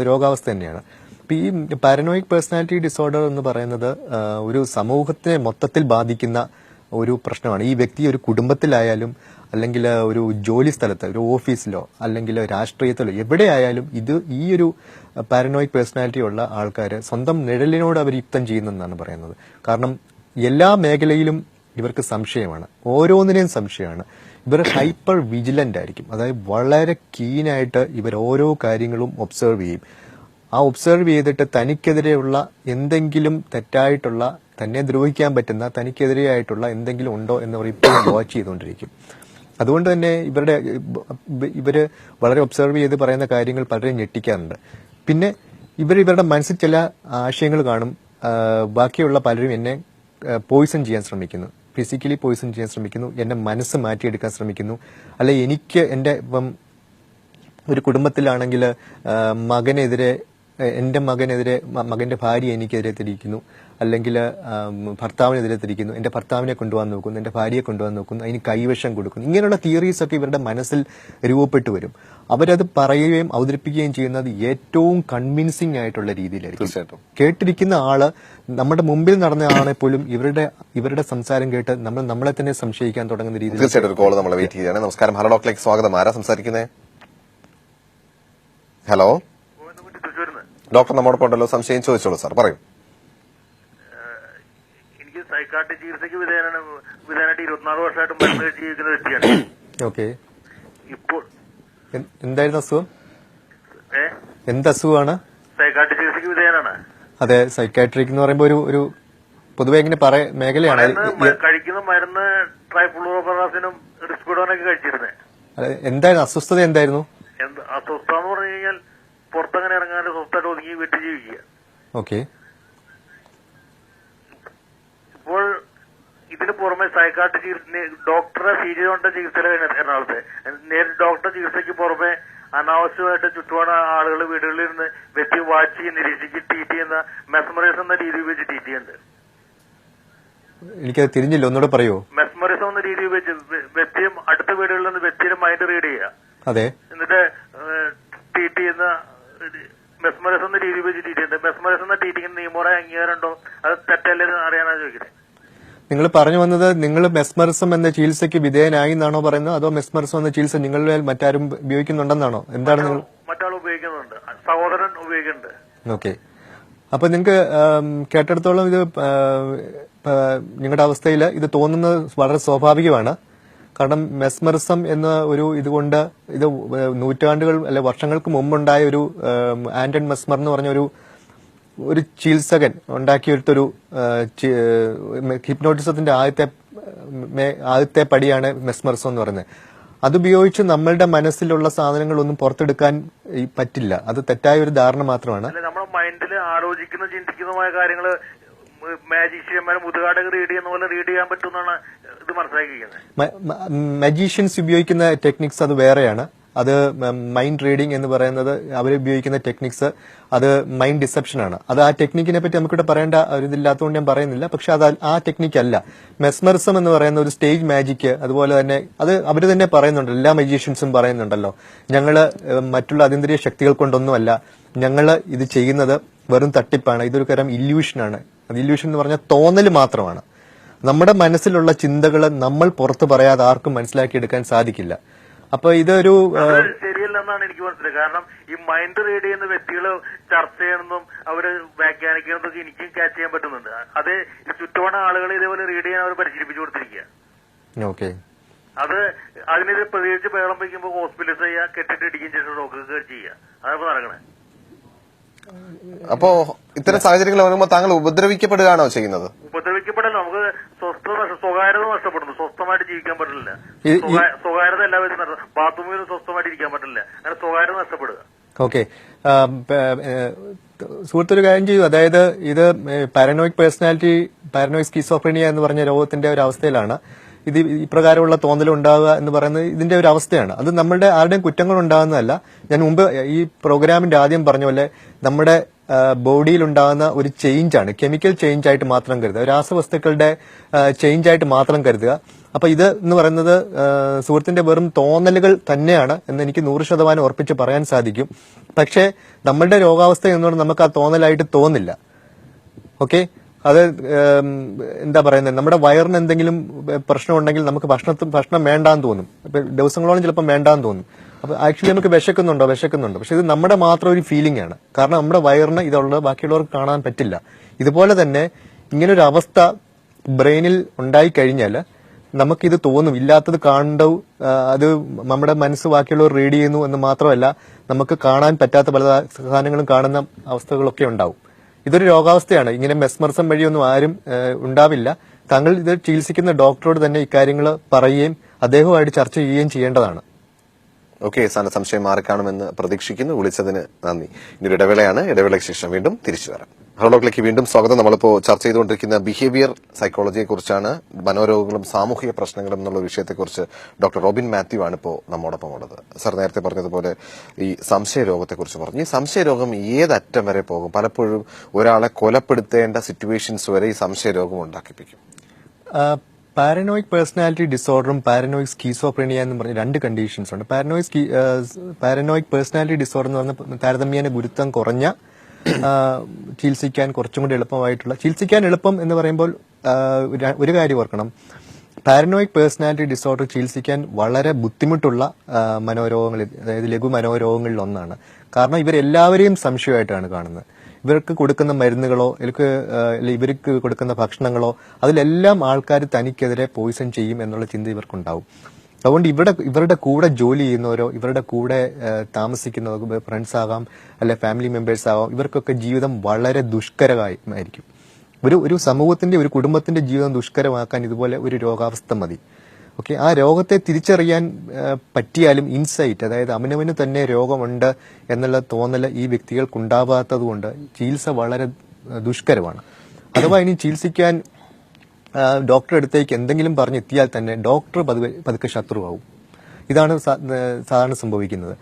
രോഗാവസ്ഥ തന്നെയാണ്. അപ്പൊ ഈ പാരനോയിക് പേഴ്സണാലിറ്റി ഡിസോർഡർ എന്ന് പറയുന്നത് ഒരു സമൂഹത്തെ മൊത്തത്തിൽ ബാധിക്കുന്ന ഒരു പ്രശ്നമാണ്. ഈ വ്യക്തി ഒരു കുടുംബത്തിലായാലും അല്ലെങ്കിൽ ഒരു ജോലി സ്ഥലത്ത് ഒരു ഓഫീസിലോ അല്ലെങ്കിൽ രാഷ്ട്രീയത്തിലോ എവിടെയായാലും ഇത് ഈ ഒരു പാരനോയിക് പേഴ്സണാലിറ്റി ഉള്ള ആൾക്കാർ സ്വന്തം നിഴലിനോട് അവർ യുക്തം ചെയ്യുന്നെന്നാണ് പറയുന്നത്. കാരണം എല്ലാ മേഖലയിലും ഇവർക്ക് സംശയമാണ്. ഓരോന്നിനെയും സംശയമാണ്. ഇവർ ഹൈപ്പർ വിജിലന്റ് ആയിരിക്കും. അതായത് വളരെ കീനായിട്ട് ഇവർ ഓരോ കാര്യങ്ങളും ഒബ്സർവ് ചെയ്യും. ആ ഒബ്സർവ് ചെയ്തിട്ട് തനിക്കെതിരെയുള്ള എന്തെങ്കിലും തെറ്റായിട്ടുള്ള തന്നെ ദ്രോഹിക്കാൻ പറ്റുന്ന തനിക്കെതിരെയായിട്ടുള്ള എന്തെങ്കിലും ഉണ്ടോ എന്ന് അവർ ഇപ്പോഴും വാച്ച് ചെയ്തുകൊണ്ടിരിക്കും. അതുകൊണ്ട് തന്നെ ഇവരുടെ ഇവർ വളരെ ഒബ്സർവ് ചെയ്ത് പറയുന്ന കാര്യങ്ങൾ പലരെയും ഞെട്ടിക്കാറുണ്ട്. പിന്നെ ഇവർ ഇവരുടെ മനസ്സിൽ ചില ആശയങ്ങൾ കാണും. ബാക്കിയുള്ള പലരും എന്നെ പോയിസൺ ചെയ്യാൻ ശ്രമിക്കുന്നു. ഫിസിക്കലി പോയിസൺ ചെയ്യാൻ ശ്രമിക്കുന്നു എന്റെ മനസ്സ് മാറ്റിയെടുക്കാൻ ശ്രമിക്കുന്നു. അല്ലെ എനിക്ക് എന്റെ ഇപ്പം ഒരു കുടുംബത്തിലാണെങ്കിൽ മകനെതിരെ എന്റെ മകനെതിരെ മകന്റെ ഭാര്യ എനിക്കെതിരെ തിരിക്കുന്നു. അല്ലെങ്കിൽ ഭർത്താവിനെതിരെ തിരിക്കുന്നു എന്റെ ഭർത്താവിനെ കൊണ്ടുവന്ന് നോക്കുന്നു എന്റെ ഭാര്യയെ കൊണ്ടുവന്ന് നോക്കുന്നു അതിന് കൈവശം കൊടുക്കുന്നു. ഇങ്ങനെയുള്ള തിയറീസ് ഒക്കെ ഇവരുടെ മനസ്സിൽ രൂപപ്പെട്ടു വരും. അവരത് പറയുകയും അവതരിപ്പിക്കുകയും ചെയ്യുന്നത് ഏറ്റവും കൺവിൻസിംഗ് ആയിട്ടുള്ള രീതിയിലായിരിക്കും. തീർച്ചയായിട്ടും. കേട്ടിരിക്കുന്ന ആൾ നമ്മുടെ മുമ്പിൽ നടന്ന ആളെ പോലും ഇവരുടെ ഇവരുടെ സംസാരം കേട്ട് നമ്മൾ നമ്മളെ തന്നെ സംശയിക്കാൻ തുടങ്ങുന്ന രീതിയിൽ തീർച്ചയായിട്ടും ഒരു കോൾ നമ്മളെ വെയിറ്റ് ചെയ്യുകയാണ്. നമസ്കാരം. ഹലോ ഡോക്ടറിലേക്ക് സ്വാഗതം. ആരാ സംസാരിക്കുന്നത് ഹലോ ഡോക്ടർ നമ്മോടൊപ്പം ഉണ്ടല്ലോ. സംശയം ചോദിച്ചോളൂ സാർ പറയൂ. എനിക്ക് സൈക്കാട്രി ചികിത്സയ്ക്ക് വിധേയനാണ്. വിധേയനായിട്ട് ഇരുപത്തിനാല് വർഷമായിട്ട് മരുന്ന് കഴിച്ച് ജീവിക്കുന്ന വ്യക്തിയാണ്. ഓക്കെ. ഇപ്പോൾ എന്തായിരുന്നു അസുഖം? എന്ത് അസുഖമാണ്? സൈക്കാട്രി ചികിത്സയ്ക്ക് വിധേയനാണ്. അതെ സൈക്കാട്രിക് എന്ന് പറയുമ്പോൾ ഒരു ഒരു പൊതുവെ ഇങ്ങനെ പറയ മേഖലയാണ്. കഴിക്കുന്ന മരുന്ന് ട്രൈഫ്ലൂറോപറാസിനും കഴിച്ചിരുന്നത് അതെ എന്തായിരുന്നു? അസ്വസ്ഥത എന്തായിരുന്നു? എന്ത് അസ്വസ്ഥ എന്ന് പറഞ്ഞു കഴിഞ്ഞാൽ പുറത്തങ്ങനെ ഇറങ്ങാണ്ട് സ്വസ്ഥമായിട്ട് ഒതുങ്ങി വീട്ടിൽ ജീവിക്കുക. ഓക്കെ ഇപ്പോൾ ഇതിന് പുറമെ സൈക്കാട്രി ഡോക്ടറെ ഫീൽ ജി ചികിത്സ എറണാകുളത്ത് നേരിട്ട് ഡോക്ടറെ ചികിത്സയ്ക്ക് പുറമെ അനാവശ്യമായിട്ട് ചുറ്റുപാട് ആളുകൾ വീടുകളിൽ ഇരുന്ന് വെച്ച് വാച്ച് ചെയ്ത് നിരീക്ഷിച്ച് ട്രീറ്റ് ചെയ്യുന്ന മെസ്മറൈസ് എന്ന രീതി ഉപയോഗിച്ച് ട്രീറ്റ് ചെയ്യുന്നുണ്ട്. എനിക്കത് തിരിഞ്ഞില്ല. ഒന്നുകൂടെ പറയൂ? മെസ്മറിസം എന്ന രീതി ഉപയോഗിച്ച് വ്യ- വ്യക്തിയും അടുത്ത വീടുകളിൽ നിന്ന് വ്യക്തിയുടെ മൈൻഡ് റീഡ് ചെയ്യുക. അതെ. എന്നിട്ട് ട്രീറ്റ് ചെയ്യുന്ന മെസ്മറിസം എന്ന രീതി ഉപയോഗിച്ച് ട്രീറ്റ് ചെയ്യുന്നത് മെസ്മറിസം എന്ന ട്രീറ്റിംഗ് നിയമപരമായ അംഗീകാരമുണ്ടോ അത് തെറ്റല്ലേ എന്ന് അറിയാനാണ് ചോദിക്കുന്നത്. നിങ്ങൾ പറഞ്ഞു വന്നത് നിങ്ങൾ മെസ്മറിസം എന്ന ചികിത്സയ്ക്ക് വിധേയനായി എന്നാണോ പറയുന്നത്? അതോ മെസ്മറിസം എന്ന ചികിത്സ നിങ്ങളുടെ മറ്റാരും ഉപയോഗിക്കുന്നുണ്ടെന്നാണോ? എന്താണ് നിങ്ങൾ മറ്റാൾ ഉപയോഗിക്കുന്നുണ്ട്. സഹോദരൻ ഉപയോഗിക്കുന്നുണ്ട്. ഓക്കെ. അപ്പൊ നിങ്ങൾക്ക് കേട്ടിടത്തോളം ഇത് നിങ്ങളുടെ അവസ്ഥയിൽ ഇത് തോന്നുന്നത് വളരെ സ്വാഭാവികമാണ്. കാരണം മെസ്മറിസം എന്ന ഒരു ഇതുകൊണ്ട് ഇത് നൂറ്റാണ്ടുകൾ അല്ലെ വർഷങ്ങൾക്ക് മുമ്പുണ്ടായ ഒരു ആന്റൺ മെസ്മർ എന്ന് പറഞ്ഞ ഒരു ഒരു ചികിത്സകൻ ഉണ്ടാക്കിയെടുത്തൊരു ഹിപ്നോട്ടിസത്തിന്റെ ആദ്യത്തെ ആദ്യത്തെ പടിയാണ് മെസ്മർസം എന്ന് പറയുന്നത്. അതുപയോഗിച്ച് നമ്മളുടെ മനസ്സിലുള്ള സാധനങ്ങളൊന്നും പുറത്തെടുക്കാൻ പറ്റില്ല. അത് തെറ്റായ ഒരു ധാരണ മാത്രമാണ്. നമ്മുടെ മൈൻഡിൽ ആലോചിക്കുന്ന ചിന്തിക്കുന്നതുമായ കാര്യങ്ങൾ മാജിഷ്യന്മാർ മുതുകാടകർ റീഡ് ചെയ്യുന്ന പോലെ റീഡ് ചെയ്യാൻ പറ്റുമെന്നാണ് ഇത് മനസ്സിലാക്കിയിരിക്കുന്നത്. മജീഷ്യൻസ് ഉപയോഗിക്കുന്ന ടെക്നിക്സ് അത് വേറെയാണ്. അത് മൈൻഡ് റീഡിംഗ് എന്ന് പറയുന്നത് അവർ ഉപയോഗിക്കുന്ന ടെക്നിക്സ് അത് മൈൻഡ് ഡിസെപ്ഷൻ ആണ്. അത് ആ ടെക്നിക്കിനെ പറ്റി നമുക്കിവിടെ പറയേണ്ട ഒരു ഇതില്ലാത്തതുകൊണ്ട് ഞാൻ പറയുന്നില്ല. പക്ഷെ അത് ആ ടെക്നിക്ക് അല്ല. മെസ്മറിസം എന്ന് പറയുന്ന ഒരു സ്റ്റേജ് മാജിക്ക് അതുപോലെ തന്നെ അത് അവർ തന്നെ പറയുന്നുണ്ട്. എല്ലാ മജീഷ്യൻസും പറയുന്നുണ്ടല്ലോ. ഞങ്ങൾ മറ്റുള്ള അതീന്ദ്രിയ ശക്തികൾ കൊണ്ടൊന്നുമല്ല. ഞങ്ങൾ ഇത് ചെയ്യുന്നത് വെറും തട്ടിപ്പാണ്. ഇതൊരു തരം ഇല്യൂഷനാണ് അത് ഇല്യൂഷൻ എന്ന് പറഞ്ഞാൽ തോന്നൽ മാത്രമാണ്. നമ്മുടെ മനസ്സിലുള്ള ചിന്തകൾ നമ്മൾ പുറത്തു പറയാതെ ആർക്കും മനസ്സിലാക്കിയെടുക്കാൻ സാധിക്കില്ല. അപ്പൊ ഇതൊരു ശരിയല്ലെന്നാണ് എനിക്ക് മനസ്സിലായത്. കാരണം ഈ മൈൻഡ് റീഡ് ചെയ്യുന്ന വ്യക്തികൾ ചർച്ച ചെയ്യണമെന്നും അവർ വ്യാഖ്യാനിക്കണമെന്നൊക്കെ എനിക്കും ക്യാച്ച് ചെയ്യാൻ പറ്റുന്നുണ്ട്. അത് ചുറ്റുപാട് ആളുകളെ ഇതേപോലെ റീഡ് ചെയ്യാൻ അവർ പരിശീലിപ്പിച്ചു കൊടുത്തിരിക്കുക ഓക്കെ. അത് അതിനെതിരെ പ്രതികരിച്ച് ബഹളം വയ്ക്കുമ്പോൾ ഹോസ്പിറ്റലൈസ് ചെയ്യുക കെട്ടിട്ട് ഇടിക്കുകയും ചെയ്ത് ഡോക്ടർ കയറി ചെയ്യുക. അതാണ് നടക്കണേ. അപ്പോ ഇത്തരം സാഹചര്യങ്ങൾ വരുമ്പോൾ താങ്കൾ ഉപദ്രവിക്കപ്പെടുകയാണോ ചെയ്യുന്നത്? ഉപദ്രവിക്കപ്പെടല്ല നമുക്ക് സ്വകാര്യത നഷ്ടപ്പെടുന്നു. സ്വസ്ഥമായിട്ട് ജീവിക്കാൻ പറ്റില്ല. സ്വകാര്യത എല്ലാവരും ബാത്റൂമിൽ സ്വസ്ഥമായിട്ട് ഇരിക്കാൻ പറ്റില്ല. അങ്ങനെ സ്വകാര്യത നഷ്ടപ്പെടുക. ഓക്കെ. സുഹൃത്തൊരു കാര്യം ചെയ്യൂ. അതായത് ഇത് പാരനോയിക് പേഴ്സണാലിറ്റി പാരനോയിക് സ്കീസോഫ്രീനിയ എന്ന് പറഞ്ഞ രോഗത്തിന്റെ ഒരു അവസ്ഥയിലാണ്. ഇത് ഇപ്രകാരമുള്ള തോന്നൽ ഉണ്ടാവുക എന്ന് പറയുന്നത് ഇതിന്റെ ഒരു അവസ്ഥയാണ്. അത് നമ്മളുടെ ആരുടെയും കുറ്റങ്ങൾ ഉണ്ടാകുന്നതല്ല ഞാൻ മുമ്പ് ഈ പ്രോഗ്രാമിന്റെ ആദ്യം പറഞ്ഞ പോലെ നമ്മുടെ ബോഡിയിൽ ഉണ്ടാകുന്ന ഒരു ചേഞ്ച് ആണ്. കെമിക്കൽ ചേഞ്ച് ആയിട്ട് മാത്രം കരുതുക. രാസവസ്തുക്കളുടെ ചേഞ്ച് ആയിട്ട് മാത്രം കരുതുക. അപ്പൊ ഇത് എന്ന് പറയുന്നത് സുഹൃത്തിന്റെ വെറും തോന്നലുകൾ തന്നെയാണ് എന്ന് എനിക്ക് നൂറ് ശതമാനം ഉറപ്പിച്ച് പറയാൻ സാധിക്കും. പക്ഷേ നമ്മളുടെ രോഗാവസ്ഥ എന്ന് പറഞ്ഞാൽ നമുക്ക് ആ തോന്നലായിട്ട് തോന്നില്ല. ഓക്കെ? അത് എന്താ പറയുന്നത്? നമ്മുടെ വയറിന് എന്തെങ്കിലും പ്രശ്നം ഉണ്ടെങ്കിൽ നമുക്ക് ഭക്ഷണത്തിൽ ഭക്ഷണം വേണ്ടാന്ന് തോന്നും. ദിവസങ്ങളോളം ചിലപ്പോൾ വേണ്ടാന്ന് തോന്നും. അപ്പൊ ആക്ച്വലി നമുക്ക് വിശക്കുന്നുണ്ടോ? വിശക്കുന്നുണ്ടോ. പക്ഷെ ഇത് നമ്മുടെ മാത്രം ഒരു ഫീലിംഗ് ആണ്. കാരണം നമ്മുടെ വയറിന് ഇതുള്ളത് ബാക്കിയുള്ളവർക്ക് കാണാൻ പറ്റില്ല. ഇതുപോലെ തന്നെ ഇങ്ങനൊരു അവസ്ഥ ബ്രെയിനിൽ ഉണ്ടായി കഴിഞ്ഞാൽ നമുക്കിത് തോന്നും. ഇല്ലാത്തത് കാണണ്ടോ അത് നമ്മുടെ മനസ്സ് ബാക്കിയുള്ളവർ റീഡ് ചെയ്യുന്നു എന്ന് മാത്രമല്ല നമുക്ക് കാണാൻ പറ്റാത്ത പല സാധനങ്ങളും കാണുന്ന അവസ്ഥകളൊക്കെ ഉണ്ടാവും. ഇതൊരു രോഗാവസ്ഥയാണ്. ഇങ്ങനെ മെസ്മർസം വഴിയൊന്നും ആരും ഉണ്ടാവില്ല. താങ്കൾ ഇത് ചികിത്സിക്കുന്ന ഡോക്ടറോട് തന്നെ ഇക്കാര്യങ്ങൾ പറയുകയും അദ്ദേഹവുമായിട്ട് ചർച്ച ചെയ്യുകയും ചെയ്യേണ്ടതാണ്. ഓക്കെ സാറിന്റെ സംശയം മാറിക്കാണുമെന്ന് പ്രതീക്ഷിക്കുന്നു. വിളിച്ചതിന് നന്ദി. ഇനി ഒരു ഇടവേളയാണ്. ഇടവേളയ്ക്ക് ശേഷം വീണ്ടും തിരിച്ചു വരാം. ഹലോക്ലേക്ക് വീണ്ടും സ്വാഗതം. നമ്മളിപ്പോൾ ചർച്ച ചെയ്തുകൊണ്ടിരിക്കുന്ന ബിഹേവിയർ സൈക്കോളജിയെ കുറിച്ചാണ് മനോരോഗങ്ങളും സാമൂഹിക പ്രശ്നങ്ങളും എന്നുള്ള വിഷയത്തെക്കുറിച്ച് ഡോക്ടർ റോബിൻ മാത്യു ആണ് ഇപ്പോൾ നമ്മോടൊപ്പം ഉള്ളത്. സാർ നേരത്തെ പറഞ്ഞതുപോലെ ഈ സംശയ രോഗത്തെക്കുറിച്ച് പറഞ്ഞു. ഈ സംശയരോഗം ഏതറ്റം വരെ പോകും? പലപ്പോഴും ഒരാളെ കൊലപ്പെടുത്തേണ്ട സിറ്റുവേഷൻസ് വരെ ഈ സംശയരോഗം ഉണ്ടാക്കിപ്പിക്കും. പാരനോയിക് പേഴ്സണാലിറ്റി ഡിസോർഡറും പാരനോയിക് സ്കീസോപ്രനിയ എന്ന് പറഞ്ഞ രണ്ട് കണ്ടീഷൻസ് ഉണ്ട്. പാരനോയിക് പാരനോയിക് പേഴ്സണാലിറ്റി ഡിസോർഡർ എന്ന് പറഞ്ഞ താരതമ്യേന ഗുരുത്വം കുറഞ്ഞ ചികിത്സിക്കാൻ കുറച്ചും കൂടി എളുപ്പമായിട്ടുള്ള ചികിത്സിക്കാൻ എളുപ്പം എന്ന് പറയുമ്പോൾ ഒരു- കാര്യം ഓർക്കണം. പാരനോയിക് പേഴ്സണാലിറ്റി ഡിസോർഡർ ചികിത്സിക്കാൻ വളരെ ബുദ്ധിമുട്ടുള്ള മനോരോഗങ്ങളിൽ അതായത് ലഘു മനോരോഗങ്ങളിൽ ഒന്നാണ്. കാരണം ഇവരെല്ലാവരെയും സംശയമായിട്ടാണ് കാണുന്നത്. ഇവർക്ക് കൊടുക്കുന്ന മരുന്നുകളോ ഇവർക്ക് ഇവർക്ക് കൊടുക്കുന്ന ഭക്ഷണങ്ങളോ അതിലെല്ലാം ആൾക്കാർ തനിക്കെതിരെ പോയിസൺ ചെയ്യും എന്നുള്ള ചിന്ത ഇവർക്കുണ്ടാവും. അതുകൊണ്ട് ഇവിടെ ഇവരുടെ കൂടെ ജോലി ചെയ്യുന്നവരോ ഇവരുടെ കൂടെ താമസിക്കുന്നവരോ ഫ്രണ്ട്സ് ആകാം അല്ലെ ഫാമിലി മെമ്പേഴ്സ് ആകാം ഇവർക്കൊക്കെ ജീവിതം വളരെ ദുഷ്കരമായിരിക്കും ഒരു ഒരു സമൂഹത്തിന്റെ ഒരു കുടുംബത്തിന്റെ ജീവിതം ദുഷ്കരമാക്കാൻ ഇതുപോലെ ഒരു രോഗാവസ്ഥ മതി. ഓക്കെ ആ രോഗത്തെ തിരിച്ചറിയാൻ പറ്റിയാലും ഇൻസൈറ്റ് അതായത് അവനവന് തന്നെ രോഗമുണ്ട് എന്നുള്ള തോന്നൽ ഈ വ്യക്തികൾക്കുണ്ടാവാത്തത് കൊണ്ട് ചികിത്സ വളരെ ദുഷ്കരമാണ്. അഥവാ ഇനി ചികിത്സിക്കാൻ ഡോക്ടറെ അടുത്തേക്ക് എന്തെങ്കിലും പറഞ്ഞെത്തിയാൽ തന്നെ ഡോക്ടർ പതുക്കെ ശത്രുവാകും ഇതാണ് സാധാരണ സംഭവിക്കുന്നത്.